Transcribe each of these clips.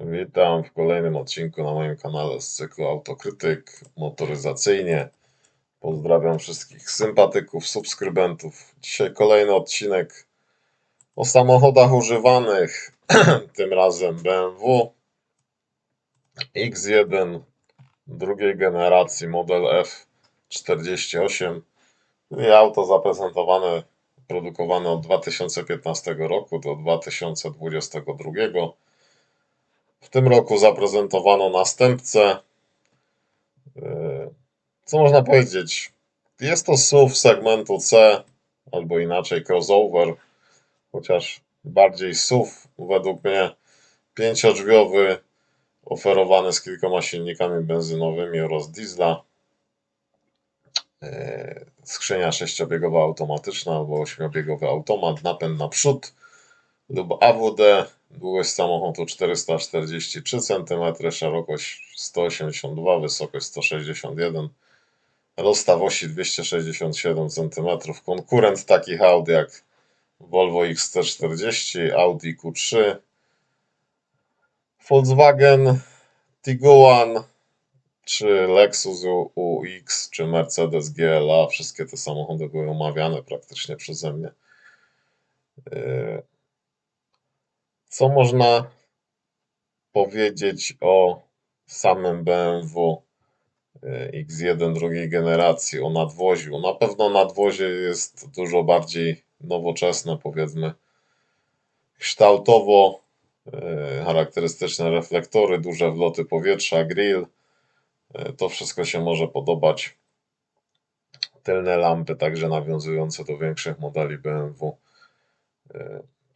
Witam w kolejnym odcinku na moim kanale z cyklu Autokrytyk motoryzacyjnie. Pozdrawiam wszystkich sympatyków, subskrybentów. Dzisiaj kolejny odcinek o samochodach używanych. Tym razem BMW X1 drugiej generacji model F48. I auto zaprezentowane, produkowane od 2015 roku do 2022. W tym roku zaprezentowano następcę. Yy, Co można powiedzieć? Jest to SUV segmentu C, albo inaczej crossover, chociaż bardziej SUV według mnie. Pięciodrzwiowy, oferowany z kilkoma silnikami benzynowymi oraz diesla. Yy, Skrzynia sześciobiegowa automatyczna albo ośmiobiegowy automat, napęd naprzód lub AWD. Długość samochodu 443 cm, szerokość 182, wysokość 161, rozstaw osi 267 cm. Konkurent takich aut jak Volvo XC40, Audi Q3, Volkswagen Tiguan, czy Lexus UX, czy Mercedes GLA. Wszystkie te samochody były omawiane praktycznie przeze mnie. Co można powiedzieć o samym BMW yy, X1 drugiej generacji, o nadwoziu? Na pewno nadwozie jest dużo bardziej nowoczesne, powiedzmy, kształtowo. yy, Charakterystyczne reflektory, duże wloty powietrza, grill. Yy, To wszystko się może podobać. Tylne lampy, także nawiązujące do większych modeli BMW.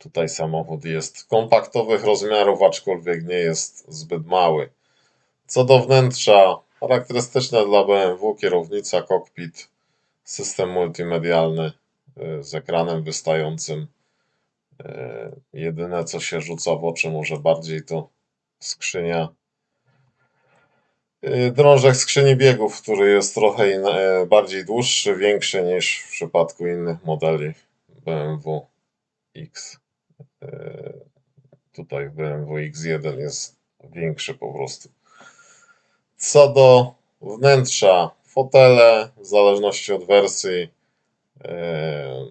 Tutaj samochód jest kompaktowych rozmiarów, aczkolwiek nie jest zbyt mały. Co do wnętrza, charakterystyczne dla BMW kierownica, kokpit, system multimedialny yy, z ekranem wystającym. Yy, Jedyne co się rzuca w oczy może bardziej to skrzynia yy, drążek skrzyni biegów, który jest trochę bardziej dłuższy, większy niż w przypadku innych modeli BMW X. Yy, Tutaj BMW X1 jest większy po prostu. Co do wnętrza, fotele w zależności od wersji yy,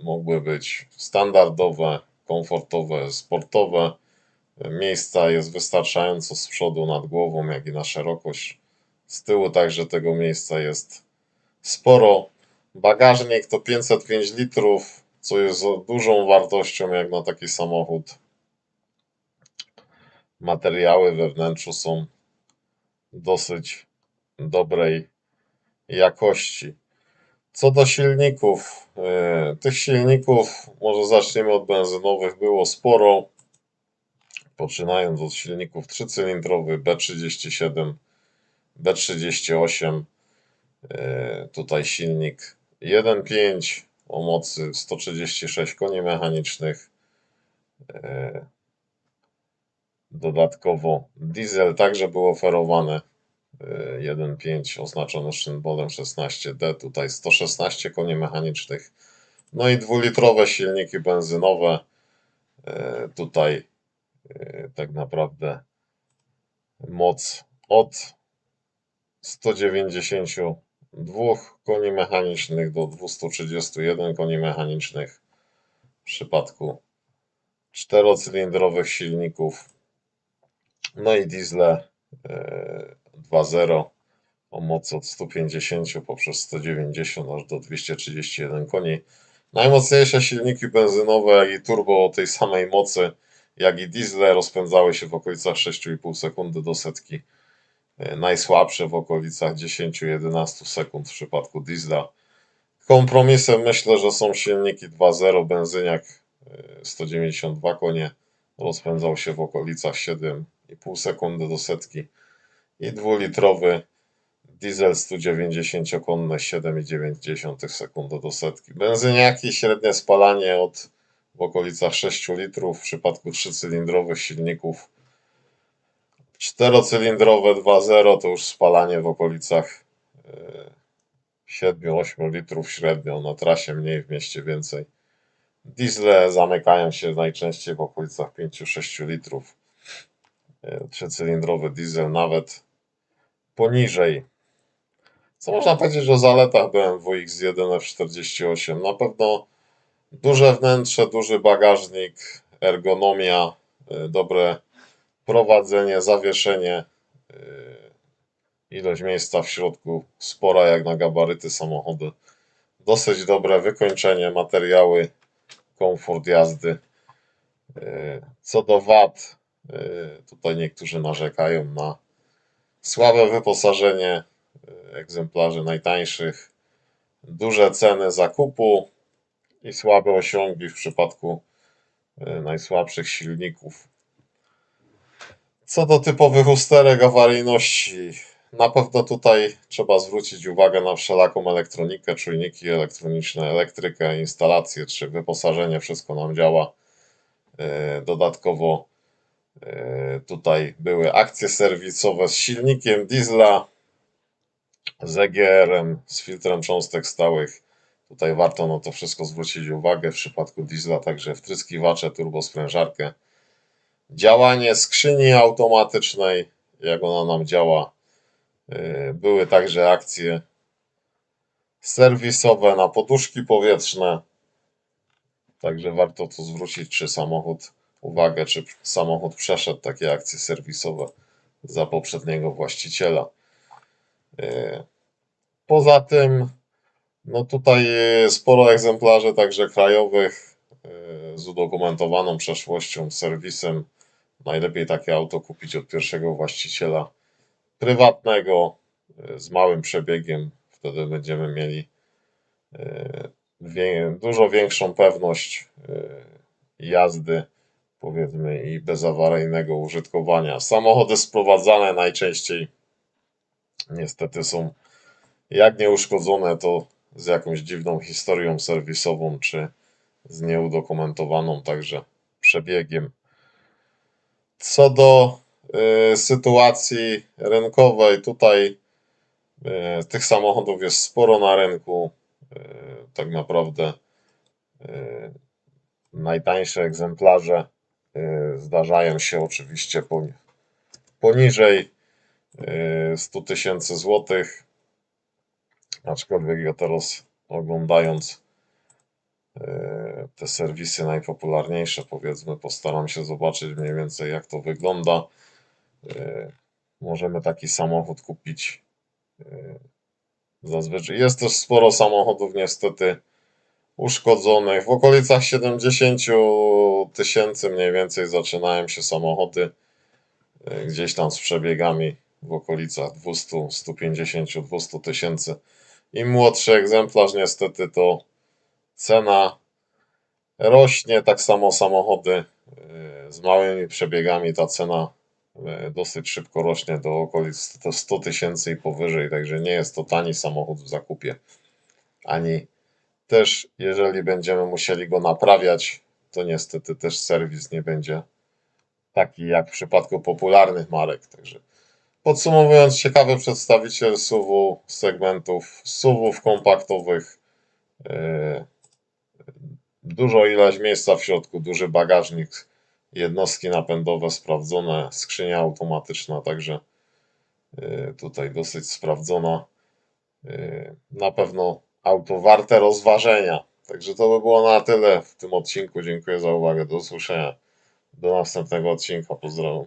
mogły być standardowe, komfortowe, sportowe. Miejsca jest wystarczająco z przodu nad głową, jak i na szerokość. Z tyłu także tego miejsca jest sporo. Bagażnik to 505 litrów, co jest dużą wartością jak na taki samochód. Materiały we wnętrzu są dosyć dobrej jakości. Co do silników, yy, tych silników, może zaczniemy od benzynowych, było sporo. Poczynając od silników trzycylindrowych B37, B38, yy, tutaj silnik 1.5 o mocy 136 koni mechanicznych. Yy, Dodatkowo diesel także był oferowany. yy, 1.5 oznaczony symbolem 16D, tutaj 116 koni mechanicznych. No i dwulitrowe silniki benzynowe. Yy, Tutaj tak naprawdę moc od 192 koni mechanicznych do 231 koni mechanicznych w przypadku czterocylindrowych silników. No i diesle yy, 2.0 o mocy od 150 poprzez 190 aż do 231 koni. Najmocniejsze silniki benzynowe, jak i turbo o tej samej mocy, jak i diesle rozpędzały się w okolicach 6,5 sekundy do setki. Najsłabsze w okolicach 10-11 sekund w przypadku diesla. Kompromisem myślę, że są silniki 2.0 benzyniak yy, 192 konie. Rozpędzał się w okolicach 7,5 sekundy do setki. I dwulitrowy diesel 190-konny 7,9 sekundy do setki. Benzyniaki średnie spalanie od w okolicach 6 litrów w przypadku trzycylindrowych silników. Czterocylindrowe 2.0 to już spalanie w okolicach yy, 7-8 litrów średnio, na trasie mniej, w mieście więcej. Diesle zamykają się najczęściej w okolicach 5-6 litrów. e, trzycylindrowy diesel nawet poniżej. Co można powiedzieć o zaletach BMW X1 F48? Na pewno duże wnętrze, duży bagażnik, ergonomia, e, dobre prowadzenie, zawieszenie, e, ilość miejsca w środku spora jak na gabaryty samochodu. Dosyć dobre wykończenie, materiały, komfort jazdy. E, Co do wad, e, tutaj niektórzy narzekają na słabe wyposażenie egzemplarzy najtańszych, duże ceny zakupu i słabe osiągi w przypadku najsłabszych silników. Co do typowych usterek awaryjności, na pewno tutaj trzeba zwrócić uwagę na wszelaką elektronikę, czujniki elektroniczne, elektrykę, instalację czy wyposażenie, wszystko nam działa. E, Dodatkowo e, tutaj były akcje serwisowe z silnikiem diesla, z EGR-em, z filtrem cząstek stałych. Tutaj warto na to wszystko zwrócić uwagę w przypadku diesla, także wtryskiwacze, turbosprężarkę. Działanie skrzyni automatycznej, jak ona nam działa. E, Były także akcje serwisowe na poduszki powietrzne. Także warto tu zwrócić, czy samochód, uwagę, czy samochód przeszedł takie akcje serwisowe za poprzedniego właściciela. E, Poza tym, no tutaj sporo egzemplarzy także krajowych e, z udokumentowaną przeszłością, serwisem. Najlepiej takie auto kupić od pierwszego właściciela prywatnego e, z małym przebiegiem. Wtedy będziemy mieli e, dużo większą pewność e, jazdy, powiedzmy, i bezawaryjnego użytkowania. Samochody sprowadzane najczęściej niestety są jak nieuszkodzone, to z jakąś dziwną historią serwisową, czy z nieudokumentowaną także przebiegiem. Co do y, sytuacji rynkowej, tutaj y, tych samochodów jest sporo na rynku. Y, tak naprawdę najtańsze egzemplarze zdarzają się oczywiście poni- poniżej y, 100 tysięcy złotych. Aczkolwiek ja teraz oglądając te serwisy najpopularniejsze, powiedzmy, postaram się zobaczyć mniej więcej jak to wygląda. E, Możemy taki samochód kupić. e, Zazwyczaj jest też sporo samochodów niestety uszkodzonych. W okolicach 70 tysięcy mniej więcej zaczynają się samochody e, gdzieś tam z przebiegami w okolicach 200, 150, 200 tysięcy. Im młodszy egzemplarz, niestety, to cena rośnie. Tak samo samochody e, z małymi przebiegami, ta cena e, dosyć szybko rośnie do okolic 100 100 tysięcy i powyżej. Także nie jest to tani samochód w zakupie. Ani też, jeżeli będziemy musieli go naprawiać, to niestety też serwis nie będzie taki jak w przypadku popularnych marek. Także Podsumowując, ciekawy przedstawiciel SUV z segmentów SUVów kompaktowych. Yy, Dużo ilość miejsca w środku, duży bagażnik, jednostki napędowe sprawdzone, skrzynia automatyczna, także yy, tutaj dosyć sprawdzona. Yy, Na pewno auto warte rozważenia. Także to by było na tyle w tym odcinku. Dziękuję za uwagę. Do usłyszenia. Do następnego odcinka. Pozdrawiam.